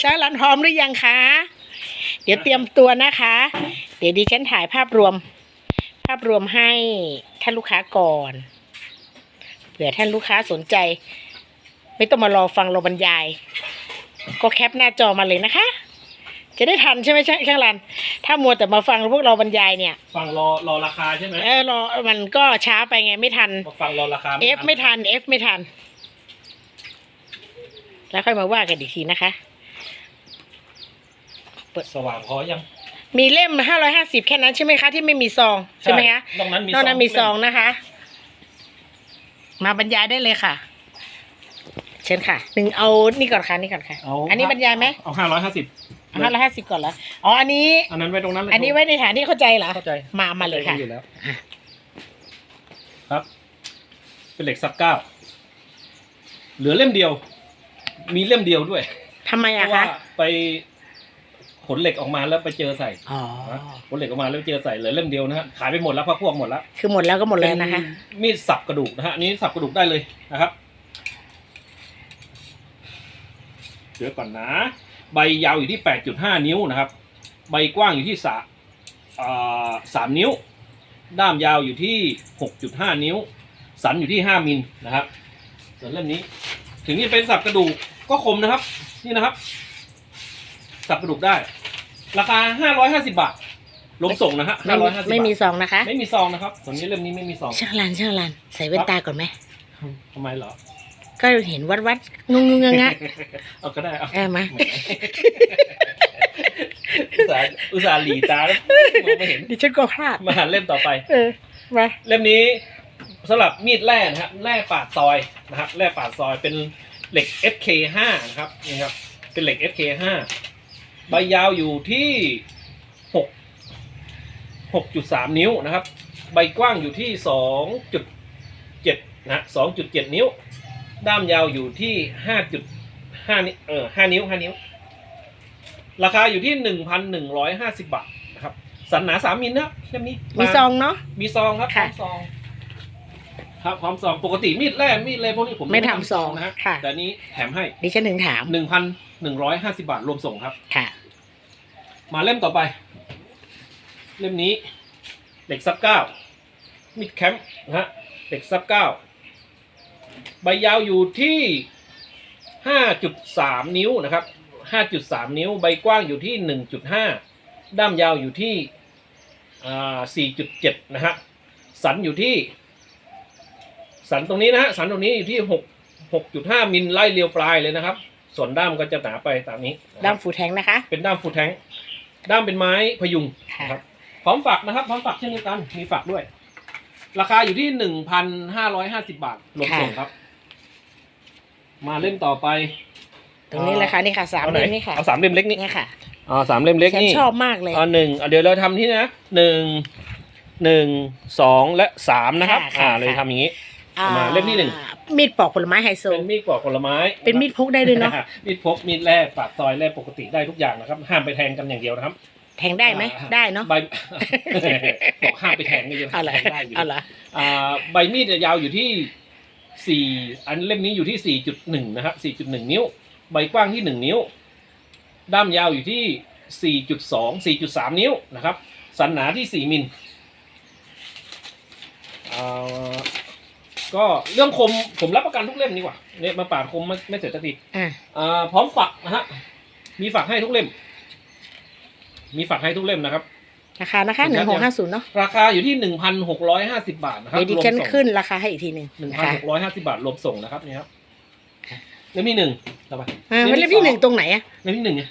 ช่างรันพร้อมหรือยังคะ เดี๋ยวเตรียมตัวนะคะ เดี๋ยวดิฉันถ่ายภาพรวม ภาพรวมให้ท่านลูกค้าก่อน เผื่อท่านลูกค้าสนใจ ไม่ต้องมารอฟังเราบรรยาย ก็แคปหน้าจอมาเลยนะคะ จะได้ทันใช่ไหมช่างช่างรัน ถ้ามัวแต่มาฟังพวกเราบรรยายเนี่ย ฟังรอรอราคาใช่ไหมเออรอมันก็ช้าไปไงไม่ทันมาฟังรอราคา F ไม่ทัน F ไม่ทัน แล้วค่อยมาว่ากันอีกทีนะคะ สว่างพอยังมีเล่มห้าร้อยห้าสิบแค่นั้นใช่ไหมคะที่ไม่มีซองใช่ไหมคะนอกนั้นมีนอกนั้นมีซองเล่นะคะ มาบรรยายได้เลยค่ะ เชิญค่ะหนึ่งเอานี่ก่อนค่ะนี่ก่อนค่ะ เอาอันนี้บรรยายไหมเอาห้าร้อยห้าสิบห้าร้อยห้าสิบก่อนเหรออ๋ออันนี้ อันนั้นไว้ตรงนั้นเลยอันนี้ไว้ในฐานที่เข้าใจเหรอเข้าใจมามาเลยค่ะอยู่แล้วอะครับ เป็นเหล็กซับเก้าเหลือเล่มเดียว มีเล่มเดียวด้วยทำไมเพอะราะว่าคะไป ขนเหล็กออกมาแล้วไปเจอใส่อ๋อขนเหล็กออกมาแล้วเจอใส่เหลือเล่มเดียวนะฮะขายไปหมดแล้วพักพวกหมดแล้วคือหมดแล้วก็หมดเลยนะคะเป็นมีดสับกระดูกนะฮะอันนี้สับกระดูกได้เลยนะครับเดี๋ยวก่อนนะ ใบยาวอยู่ที่ 8.5 นิ้วนะครับ ใบกว้างอยู่ที่สาอ่าสามนิ้ว ด้ามยาวอยู่ที่ 6.5 นิ้ว สันอยู่ที่ 5มิลนะครับส่วนเล่มนี้ ถึงจะเป็นสับกระดูกก็คมนะครับ นี่นะครับ สับกระดูกได้ ราคา550บาทรวมส่งนะฮะไม่มี550ไม่มีบาทซองนะคะ ไม่มีซองนะครับส่วนนี้เล่มนี้ไม่มีซองช่างรันช่างรันใส่แว่นตาก่อนไหมทำไมเหรอ ก็เห็นวัดวัดงงงงงะเอาก็ได้เอาเออมาอุตส่าห์อุตส่าห์หลีตาแล้วมองไม่เห็นดิฉันก็พลาดมาหาเล่มต่อไป เออมาเล่มนี้สำหรับมีดแร่นะครับแร่ปาดซอยนะครับแร่ปาดซอยเป็นเหล็ก FK5 นะครับนี่ครับเป็นเหล็ก FK5 ใบยาวอยู่ที่6 6.3นิ้วนะครับ ใบกว้างอยู่ที่2.7นะ2.7นิ้ว ด้ามยาวอยู่ที่5.5นิ้วเออ5นิ้ว5นิ้ว ราคาอยู่ที่1,150บาทนะครับ สันหนา3มิลนะครับเล่มนี้มีซองเนาะ มีซองครับพร้ค่ะอมซอง ครับพร้อมซองปกติมีดแร่มีดอะไรพวกนี้ผมไม่ทำซองนะฮะค่ะ แต่อันนี้แถมให้ดิฉันถึงถามหนึ่งพันหนึ่งร้อยห้าสิบาทรวมส่งครับ ค่ะ มาเล่มต่อไป เล่มนี้เหล็กซับเก้ามิดแคมป์นะฮะเหล็กซับเก้าใบยาวอยู่ที่ห้าจุดสามนิ้วนะครับห้าจุดสามนิ้ว ใบกว้างอยู่ที่หนึ่งจุดห้าด้ามยาวอยู่ที่อ่าสี่จุดเจ็ดนะฮะสันอยู่ที่ สันตรงนี้นะฮะสันตรงนี้อยู่ที่หกหกจุดห้ามิลไล่เรียวปลายเลยนะครับ ส่วนด้ามก็จะหนาไปตามนี้นะครับด้ามฟูแทงนะคะ เป็นด้ามฟูดแทงค์ด้ามเป็นไม้พยุงค่ะนะครับพร้อมฝักนะครับพร้อมฝักเช่นเดียวกันมีฝักด้วย ราคาอยู่ที่หนึ่งพันห้าร้อยห้าสิบาทรวมส่งครับ มาเล่มต่อไปตรงนี้เลยค่ะนี่ค่ะสามอไหเล่มนี่ค่ะเอาสามเล่มเล็กนี่นี่ค่ะอ๋อสามเล่มเล็กฉันนี่ ชอบมากเลย อ๋อหนึ่งอะเดี๋ยวเราทำที่นะหนึ่งหนึ่งสองและสามนะครับ ค่ะค่ะอ่าเลยทำอย่างนี้ อ่ามาเล่มที่หนึ่งมีดปอกผลไม้ไฮโซเป็นมีดปอกผลไม้เป็นมีดพกได้ด้วยเนาะมีดพกมีดแร่ปาดซอยแร่ปกติได้ทุกอย่างนะครับ ห้ามไปแทงกันอย่างเดียวนะครับแทงได้ไหมอ่าได้เนาะใบบอกห้ามไปแทงนี่ยังเอาเหรอแทงได้อยู่เอาเหรออ่าใบมีดเนี่ยยาวอยู่ที่สี่อันเล่มนี้อยู่ที่สี่จุดหนึ่งนะครับสี่จุดหนึ่งนิ้ว ใบกว้างที่หนึ่งนิ้ว ด้ามยาวอยู่ที่สี่จุดสองสี่จุดสามนิ้วนะครับ สันหนาที่สี่มิลอ่า ก็เรื่องคมผมรับประกันทุกเล่มดีกว่าเนี่ยมาปาดคมไม่ไม่เสร็จสักทีอะอ่าพร้อมฝักนะฮะมีฝักให้ทุกเล่ม มีฝักให้ทุกเล่มนะครับ ราคานะคะหนึ่งหกห้าศูนย์เนาะราคาอยู่ที่หนึ่งพันหกร้อยห้าสิบาทนะครับเดี๋ยวดิรวมฉันส่งขึ้นราคาให้อีกทีหนึ่งหนึ่งนะพันคะหกร้อยห้าสิบาทรวมส่งนะครับนี่ครับเล่มที่หนึ่งต่อไปอ่ามันเล่มที่หนึ่งตรงไหนอะเล่มที่หนึ่งไง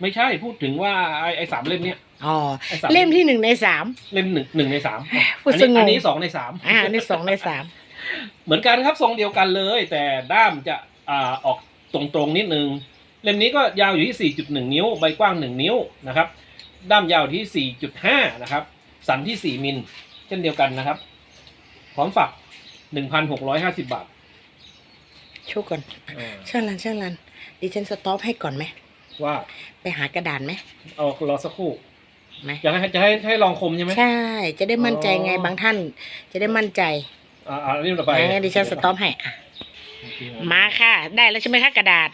ไม่ใช่พูดถึงว่าไอ้ไอ้สามเล่มเนี้ยอ๋อไอ้สามเล่มที่หนึ่งในสามเล่มหนึ่งหนึ่งในสามพูดอันสนี้งอันงนี้สองในสามอ่าอันนี้สองในสาม เหมือนกันครับทรงเดียวกันเลย แต่ด้ามจะอ่าออกตรงๆนิดนึง เล่มนี้ก็ยาวอยู่ที่ 4.1 นิ้ว ใบกว้าง 1 นิ้วนะครับ ด้ามยาวที่ 4.5 นะครับ สันที่ 4 มิล เช่นเดียวกันนะครับ พร้อมฝัก 1,650 บาทช่วยก่อนอ่าช่างรันช่างรัน ดิฉันสต็อปให้ก่อนไหม ว่าไปหากระดานไหมเอารอสักครู่ไหมจะให้จะให้ให้ลองคมใช่ไหม ใช่ จะได้มั่นใจไงอ๋อบางท่าน จะได้มั่นใจ อ่าอ่าเรื่องต่อไปงั้นดิฉันสต็อปให้อะมาค่ะ ได้แล้วใช่ไหมคะกระดาษ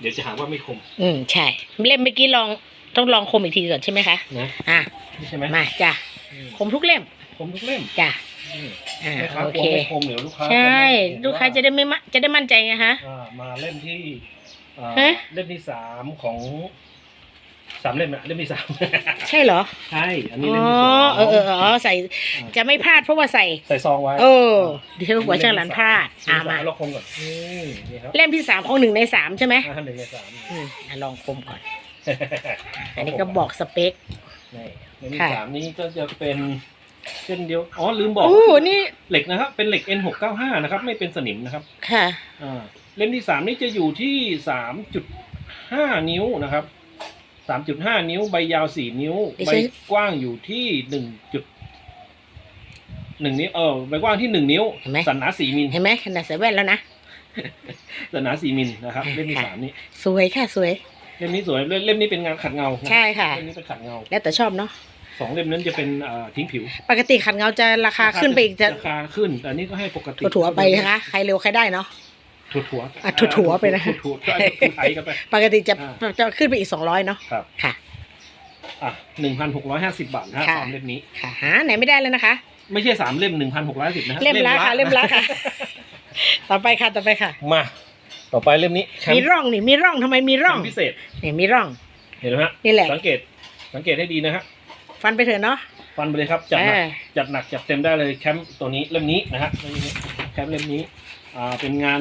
เดี๋ยวจะหาว่าไม่คม อืมใช่ เล่มเมื่อกี้ลองต้องลองคมอีกทีก่อนใช่ไหมคะนะอะใช่ไหมมาจ้ะคมทุกเล่ม คมทุกเล่มจ้ะอ่าโอเคคมเดี๋ยวลูกค้าใช่ลูกค้าจะได้ไม่มจะได้มั่นใจไงคะมาเล่มที่เล่มที่สามของ สามเล่มอะเล่มที่สาม ใช่เหรอ ใช่ อันนี้อ๋อเล่มที่สองเออเอออ๋อใส่จะไม่พลาดเพราะว่าใส่ ใส่ซองไว้เออเดี๋ยวหัวช่างหลันพลาดอ่ามาเราคมก่อนนี่นี่ครับเล่มที่สามของหนึ่งในสามใช่ไหมอ่าหนึ่งในสามอืมอะลองคมก่อน อันนี้ก็บอกสเปค นี่เล่มที่ค่ะ สามนี้ก็จะเป็นเส้นเดียว อ๋อลืมบอก โอ้นี่เหล็กนะครับ เป็นเหล็ก N695 นะครับ ไม่เป็นสนิมนะครับ ค่ะ อ่า เล่มที่สามนี่จะอยู่ที่สามจุดห้านิ้วนะครับ สามจุดห้านิ้ว ใบยาวสี่นิ้ว ดิใบฉัน กว้างอยู่ที่หนึ่งจุดหนึ่งนิ้วเออใบกว้างที่หนึ่งนิ้ว เห็นไหม สันหนาสี่มิลเห็นไหมขนาดใส่แว่นแล้วนะ สันหนาสี่มิลนะครับค่ะเล่มที่ค่ะ สามนี่สวยค่ะสวย เล่มนี้สวยเล่มเล่มนี้เป็นงานขัดเงานะใช่ค่ะ เล่มนี้เป็นขัดเงาแล้วแต่ชอบเนาะสองเล่มนั้นจะเป็นอ่าทิ้งผิวปกติขัดเงาจะราคาขึ้นไปอีกจะราคาขึ้นแต่อันนี้ก็ให้ปกติถั่วๆไปนะคะ ใครเร็วใครได้เนาะ ถั่วถั่วอะถั่วๆไปนะ ถั่วถั่วถั่วถั่วไทยกันไป ปกติจะอ่า จะขึ้นไปอีกสองร้อยเนาะครับ ค่ะ อะหนึ่งพันหกร้อยห้าสิบบาทนะฮะค่ะ สามเล่มนี้ ค่ะหาไหนไม่ได้แล้วนะคะ ไม่ใช่สามเล่มหนึ่งพันหกร้อยสิบนะฮะเล่มละค่ะเล่มละค่ะ ต่อไปค่ะต่อไปค่ะ มา ต่อไปเล่มนี้แชมมีป์ร่องนี่มีร่องทำไมมีร่องแชมป์พิเศษเนี่ยมีร่อง เห็นไหมฮะ นี่แหละ สังเกต สังเกตให้ดีนะฮะ ฟันไปเถอะเนาะ ฟันไปเลยครับ จัดหนัก เออ จัดหนัก จัดเต็มได้เลยแคมป์ตัวนี้เล่มนี้นะฮะเล่มนี้แคม ป์เล่มนี้อ่าเป็นงาน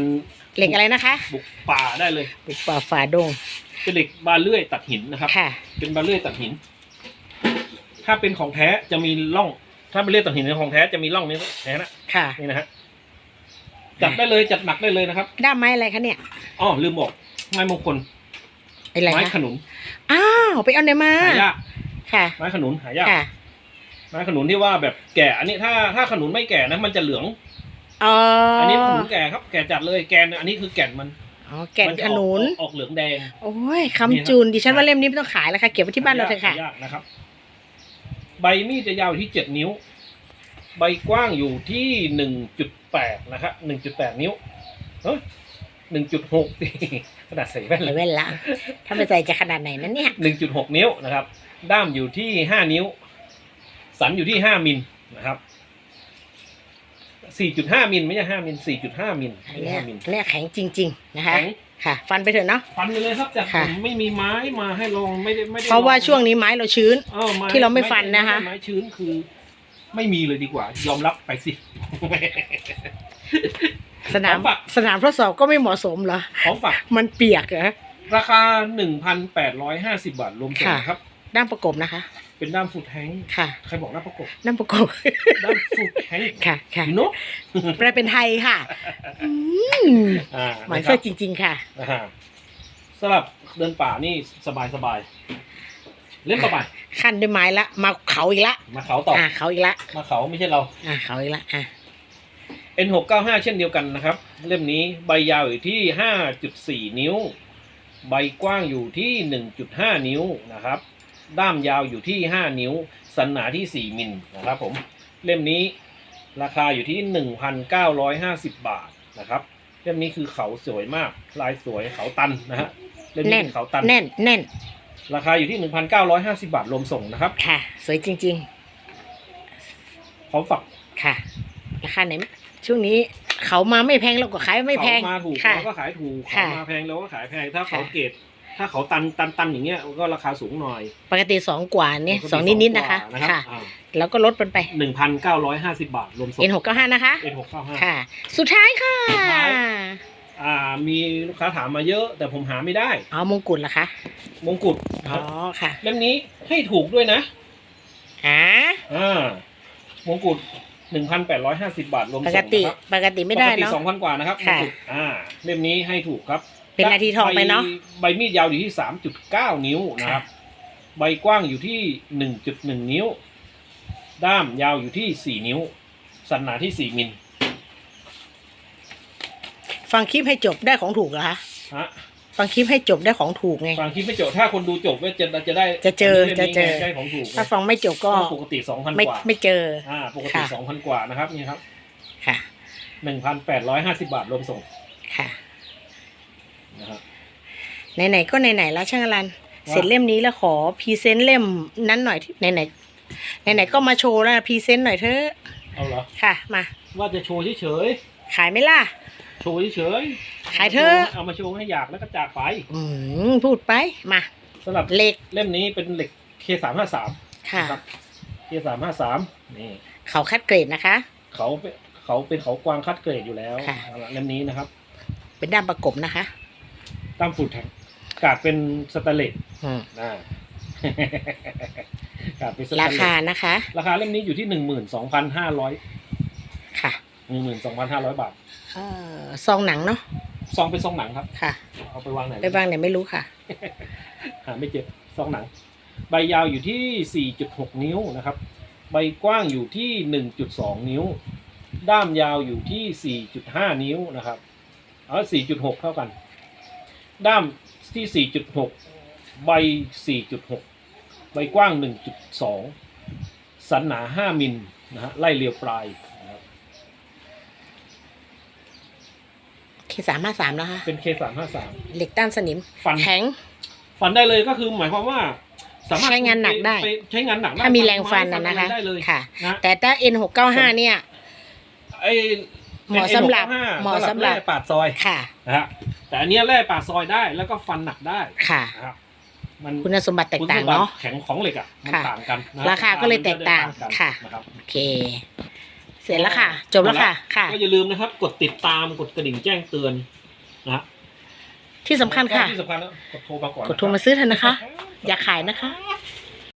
เหล็กอะไรนะคะ บุกป่าได้เลย บุกป่าฝ่าดง เป็นเหล็กบานเลื่อยตัดหินนะครับ ค่ะ เป็นบานเลื่อยตัดหิน ถ้าเป็นของแท้จะมีร่อง ถ้าเป็นเลื่อยตัดหินเป็นของแท้จะมีร่องนี้แท้นะค่ะ นี่นะฮะจัดได้เลยจัดหนักได้เลยนะครับ ด้ามไม้อะไรคะเนี่ยอ๋อลืมบอกไม้มงคลอะไรไม้คะขนุน อ้าวไปเอาไหนมาหายากค่ะ ไม้ขนุนหายากค่ะไม้ขนุนที่ว่าแบบแก่ อันนี้ถ้าถ้าขนุนไม่แก่นะมันจะเหลือง อ๋ออัอันนี้ขนุนแก่ครับแก่จัดเลยแกนอันนี้คือแก่นมันอ๋อแก่นมัจะขออกนุนออกออกเหลืองแดง โอ้ยคำจูนดิฉันว่าเล่มนี้ไม่ต้องขายแล้วค่ะ เก็บไว้ที่บ้านเราเถอะค่ะ หยกนะครับ ใบมีดจะยาวอยู่ที่เจ็ดนิ้ว ใบกว้างอยู่ที่หนึ่งจุดแปดนะครับหนึ่งจุดแปดนิ้วเฮ้ยหนึ่งจุดหก ขนาดใส่แว่นเหเลลือยเว้นละ ถ้าไม่ใส่จะขนาดไหนนั่นเนี่ย หนึ่งจุดหกนิ้วนะครับ ด้ามอยู่ที่ห้านิ้ว สันอยู่ที่ห้ามิลนะครับ สี่จุดห้ามิลไม่ใช่ห้ามิลสี่จุดห้ามิลอันไม่เนี้ใช่ยห้ามิลอันเนี้ยแข็งจริง ๆ นะคะ แข็งค่ะ ฟันไปเถอะเนาะ ฟันไปเลยครับจากค่ะผมไม่มีไม้มาให้ลองไม่ได้ไม่ได้เพราะว่าลองช่วงนี้ไม้เราชื้นอ้าวไม้ที่เราไม่ฟันนะคะไม้ไม้ชื้นคือ ไม่มีเลยดีกว่า ยอมรับไปสิ สนามของฝาก สนามทดสอบก็ไม่เหมาะสมเหรอ ของฝากมันเปียกเหรอ ราคาหนึ่งพันแปดร้อยห้าสิบาทรวมส่งค่ะครับ ด้ามประกบนะคะ เป็นด้ามฟูดแฮงค่ะ ใครบอกด้ามประกบด้ามประกบ ด้ามฟูดแฮงค่ะค่ะยูโน่แปลเป็นไทยค่ะอืมอ่าหมายนะคเสื้รัอบจริง ๆ ค่ะนะฮะสำหรับเดินป่านี่สบายสบายเล่นต่อไปขั้นด้วยไม้ละ มาเขาอีกละ มาเขาต่ออ่าเขาอีกละ มาเขาไม่ใช่เรา อ่าเขาอีกละอะ N695 เช่นเดียวกันนะครับ เล่มนี้ใบยาวอยู่ที่ 5.4 นิ้ว ใบกว้างอยู่ที่ 1.5 นิ้วนะครับ ด้ามยาวอยู่ที่ 5 นิ้ว สันหนาที่ 4 มิลนะครับผมเล่มนี้ราคาอยู่ที่ 1,950 บาทนะครับเล่มนี้คือเขาสวยมาก ลายสวยเขาตันนะฮะเล่มนี้แน่นเป็นเขาตันแน่นแน่น ราคาอยู่ที่ 1,950 บาทรวมส่งนะครับ ค่ะ สวยจริงพร้อมฝักๆค่ะ ราคาไหนช่วงนี้เขามาไม่แพงเราก็ขายไม่แพงเขามาถูกค่ะเราก็ขายถูกเขาค่ะมาแพงเราก็ขายแพงถ้าเขาค่ะเกรด ถ้าเขาตันตันตันอย่างเงี้ยก็ราคาสูงหน่อยปกติสองกว่าเนี่ยปกติสองนิดๆนะคะกว่าค่ะ แล้วก็ลดมันไปหนึ่งพันเก้าร้อยห้าสิบบาท รวมส่ง N หกเก้าห้านะคะ เอ็นหกเก้าห้า ค่ะ สุดท้ายค่ะสุดท้าย อ่า มีลูกค้าถามมาเยอะ แต่ผมหาไม่ได้ อ๋อมงกุฎเหรอคะ มงกุฎอ๋อค่ะเล่มนี้ให้ถูกด้วยนะ อ่าอ่ามงกุฎหนึ่งพันแปดร้อยห้าสิบบาท รวมปส่งกตินะครับปกติไม่ได้ปกติเนาะ สองพันกว่านะครับมงค่ะ กุฎอ่า เล่มนี้ให้ถูกครับ เป็นนาทีทองไปเนาะใบใบมีดยาวอยู่ที่สามจุดเก้านิ้วนะครับ ใบกว้างอยู่ที่หนึ่งจุดหนึ่งนิ้ว ด้ามยาวอยู่ที่สี่นิ้ว สันหนาที่สี่มิลฟังคลิปให้จบได้ของถูกเหรอคะฮะฟังคลิปให้จบได้ของถูกไง ฟังคลิปไม่จบถ้าคนดูจบก็จะจะได้จะเจอล่มนี้จะเจอได้ของถูกถ้าฟังไม่จบก็ปกติสองพันไม่กว่าไม่เจออ่าปกติค่ะสองพันกว่านะครับนี่ครับ ค่ะหนึ่งพันแปดร้อยห้าสิบาทรวมส่งค่ะ นะครับ ไหนๆก็ไหนๆแล้วช่างอลัน เสร็จเล่มนี้แล้วขอพรีเซนต์เล่มนั้นหน่อยที่ไหนๆไหนๆก็มาโชว์แล้วพรีเซนต์หน่อยเถอะเอาเหรอค่ะ มา ว่าจะโชว์เฉยขายไหมล่ะ ๆโชว์เฉยๆขายเถอะเอามาโชว์ให้อยากแล้วก็จากไปอืมพูดไปมาสำหรับเหล็กเล่มนี้เป็นเหล็ก K353 ค่ะ นะครับ K353 นี่ เขาคัดเกรดนะคะ เขาเป็นเขาเป็นเขากวางคัดเกรดอยู่แล้วค่ะเอาละเล่มนี้นะครับ เป็นด้ามประกบนะคะ ตามฟูดแท็กกาดเป็นสแตนเลสอืมนะ กาดเป็นสแตนเลสราคานะคะ ราคาเล่มนี้อยู่ที่หนึ่งหมื่นสองพันห้าร้อยค่ะหนึ่งหมื่นสองพันห้าร้อยบาทเอ่อซองหนังเนาะซองเป็นซองหนังครับ ค่ะ เอาไปวางไหน ไปบ้างไหนไม่รู้ค่ะ หาไม่เจอซองหนัง ใบยาวอยู่ที่4.6นิ้วนะครับ ใบกว้างอยู่ที่1.2นิ้ว ด้ามยาวอยู่ที่4.5นิ้วนะครับ เอา4.6เท่ากัน ด้ามที่ 4.6 ใบ 4.6 ใบกว้าง 1.2 สันหนา 5 มิลนะฮะไล่เรียวปลายนะครับเคสามห้าสามแล้วค่ะเป็น K353 เหล็กต้านสนิม ฟัน แข็ง ฟันได้เลยก็คือหมายความว่า สามารถใช้งานหนักได้ ปใช้งานหนักได้ถ้ามีแรงฟันนะนะคะ ได้เลยค่ะ นะแต่ถ้า N หกเก้าห้าเนี่ย ไอ้เหมาะสำหรับ N695 เหมาะสำหรับแร่ปาดซอยค่ะ นะฮะ แต่อันเนี้ยแร่ปาดซอยได้แล้วก็ฟันหนักได้ค่ะ นะครับมันคุณสมบัติแตกต่างคุณสมบัเนาะ แข็งของเหล็กอะมันค่ะต่างกันนะราคาก็เลยแตกต่างมันจได้ค่ะ นะครับ โอเค เสร็จแล้วค่ะ จบแล้วค่ะ ค่ะ ก็อย่าลืมนะครับ กดติดตามกดกระดิ่งแจ้งเตือนนะฮะที่สำคัญค่ะ ที่สำคัญนะกดโทรมาก่อนกดโทรมาซื้อเถอะนะคะ อย่าขายนะคะค